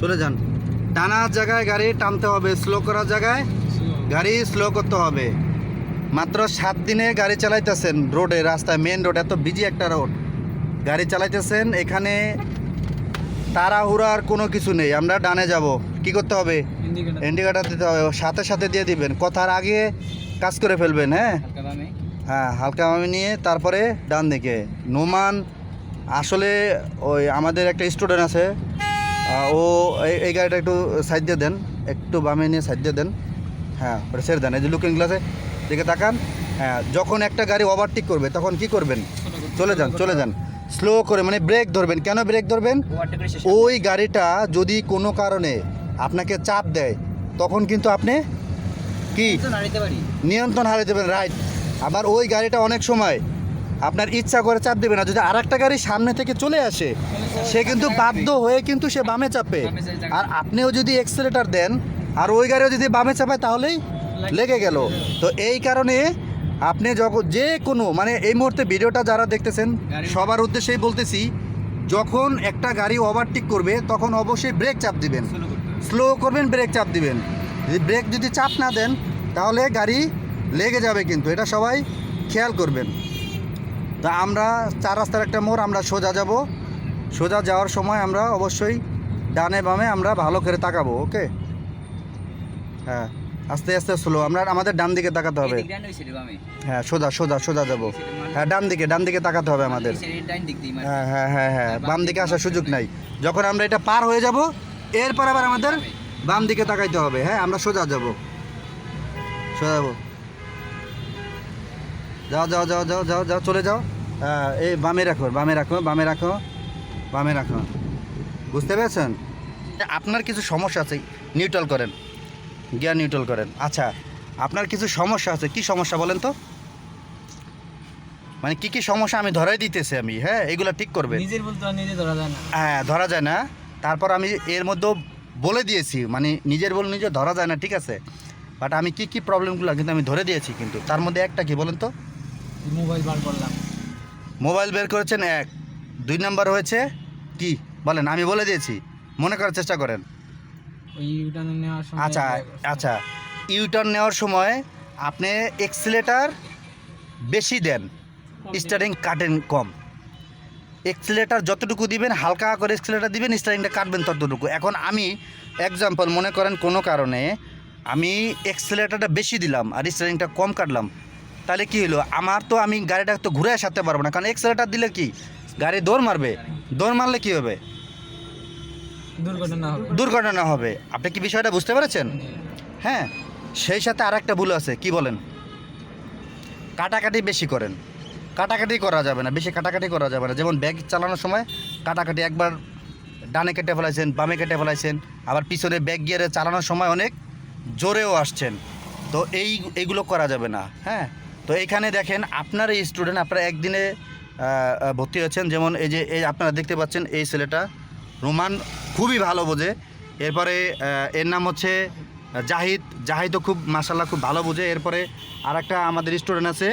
চলে যান। টানার জায়গায় গাড়ি টানতে হবে স্লো করার জায়গায় গাড়ি স্লো করতে হবে। মাত্র সাত দিনে গাড়ি চালাইতেছেন রোডে রাস্তায় মেন রোড এত বিজি একটা রোড গাড়ি চালাইতেছেন এখানে তাড়াহুড়ার কোনো কিছু নেই। আমরা ডানে যাব। কি করতে হবে? ইন্ডিকেটার দিতে হবে। সাথে সাথে দিয়ে দিবেন। কথার আগে কাজ করে ফেলবেন হ্যাঁ? হ্যাঁ হালকা মামি নিয়ে তারপরে ডান দিকে। নোমান আসলে ওই আমাদের একটা স্টুডেন্ট আছে। ও এই- এই গাড়িটা একটু সাইড দিয়ে দেন একটু বামে নিয়ে সাইড দিয়ে দেন। হ্যাঁ ওটা ছেড়ে দেন। এই যে লুকিং গ্লাসে দিকে তাকান। হ্যাঁ যখন একটা গাড়ি ওভারটেক করবে তখন কি করবেন? চলে যান চলে যান। স্লো করে মানে ব্রেক ধরবেন। কেন ব্রেক ধরবেন? ওই গাড়িটা যদি কোনো কারণে আপনাকে চাপ দেয় তখন কিন্তু আপনি কি? নিয়ন্ত্রণ হারিয়ে দেবেন রাইট আবার ওই গাড়িটা অনেক সময় আপনার ইচ্ছা করে চাপ দেবে না। যদি আর একটা গাড়ি সামনে থেকে চলে আসে, সে কিন্তু বাধ্য হয়ে কিন্তু সে বামে চাপে। আর আপনিও যদি এক্সেলেটার দেন, আর ওই গাড়িও যদি বামে চাপায়, তাহলেই লেগে গেল। তো এই কারণে আপনি যখন যে কোনো মানে এই মুহূর্তে ভিডিওটা যারা দেখতেছেন, সবার উদ্দেশ্যেই বলতেছি, যখন একটা গাড়ি ওভারটেক করবে, তখন অবশ্যই ব্রেক চাপ দিবেন। স্লো করবেন ব্রেক চাপ দিবেন। যদি ব্রেক যদি চাপ না দেন, তাহলে গাড়ি লেগে যাবে কিন্তু। এটা সবাই খেয়াল করবেন। তা আমরা চার রাস্তার একটা মোড় আমরা সোজা যাব। সোজা যাওয়ার সময় আমরা অবশ্যই ডানে বামে আমরা ভালো করে তাকাবো ওকে? হ্যাঁ আস্তে আস্তে স্লো আমরা আমাদের ডান দিকে তাকাতে হবে। হ্যাঁ সোজা সোজা সোজা যাব। হ্যাঁ ডান দিকে ডান দিকে তাকাতে হবে আমাদের। হ্যাঁ হ্যাঁ হ্যাঁ হ্যাঁ বাম দিকে আসার সুযোগ নাই। যখন আমরা এটা পার হয়ে যাব এরপর আবার আমাদের বাম দিকে তাকাইতে হবে। হ্যাঁ আমরা সোজা যাব। সোজা যাব। যাও যাও যাও যাও যাও যাও চলে যাও। হ্যাঁ, এই বামে রাখো বামে রাখো বামে রাখো বামে রাখো। বুঝতে পেরেছেন? আপনার কিছু সমস্যা আছে নিউট্রাল করেন। গিয়ার নিউট্রাল করেন। আচ্ছা আপনার কিছু সমস্যা আছে কি সমস্যা বলেন তো? মানে কি কি সমস্যা আমি ধরাই দিতেছি আমি হ্যাঁ এগুলো ঠিক করবে নিজের বলতে নিজে ধরা যায় না। হ্যাঁ ধরা যায় না। তারপর আমি এর মধ্যেও বলে দিয়েছি মানে নিজের বল নিজে ধরা যায় না ঠিক আছে? বাট আমি কি কি প্রবলেমগুলো কিন্তু আমি ধরে দিয়েছি কিন্তু তার মধ্যে একটা কি বলেন তো? মোবাইল বার করলাম। মোবাইল বের করেছেন এক। দুই নাম্বার হয়েছে কি? বলেন আমি বলে দিয়েছি। মনে করার চেষ্টা করেন। ওই ইউটার্ন নেওয়ার সময় আচ্ছা আচ্ছা। ইউটার্ন নেওয়ার সময় আপনি এক্সিলেটার বেশি দেন। স্টারিং কাটেন কম। এক্সিলেটার যতটুকু দিবেন হালকা করে এক্সিলেটার দিবেন স্টারিংটা কাটবেন ততটুকু। এখন আমি এক্সাম্পল মনে করেন কোনো কারণে আমি এক্সিলেটারটা বেশি দিলাম আর স্টারিংটা কম কাটলাম। তাহলে কি হলো? আমার তো আমি গাড়িটা তো ঘুরে সারতে পারব না। কারণ এক্সিলেটার দিলে কি? গাড়ি দৌড় মারবে। দৌড় মারলে কি হবে? দুর্ঘটনা হবে। দুর্ঘটনা হবে। আপনি কি বিষয়টা বুঝতে পেরেছেন? হ্যাঁ। সেই সাথে আর একটা ভুল আছে। কি বলেন? কাটাকাটি বেশি করেন। কাটাকাটি করা যাবে না। বেশি কাটাকাটি করা যাবে না। যেমন ব্যাগ চালানোর সময় কাটাকাটি একবার ডানে কেটে ফেলাইছেন বামে কেটে ফেলাইছেন আবার পিছনে ব্যাগ গিয়ারে চালানোর সময় অনেক জোরেও আসছেন। তো এই এইগুলো করা যাবে না। হ্যাঁ। তো এখানে দেখেন আপনার এই স্টুডেন্ট আপনারা একদিনে ভর্তি হয়েছেন। যেমন এই যে, এই আপনারা দেখতে পাচ্ছেন এই ছেলেটা, রোমান খুবই ভালো বোঝে। এরপরে এর নাম হচ্ছে জাহিদ। জাহিদও খুব মাসাল্লাহ খুব ভালো বোঝে। এরপরে আর একটা আমাদের স্টুডেন্ট আছে।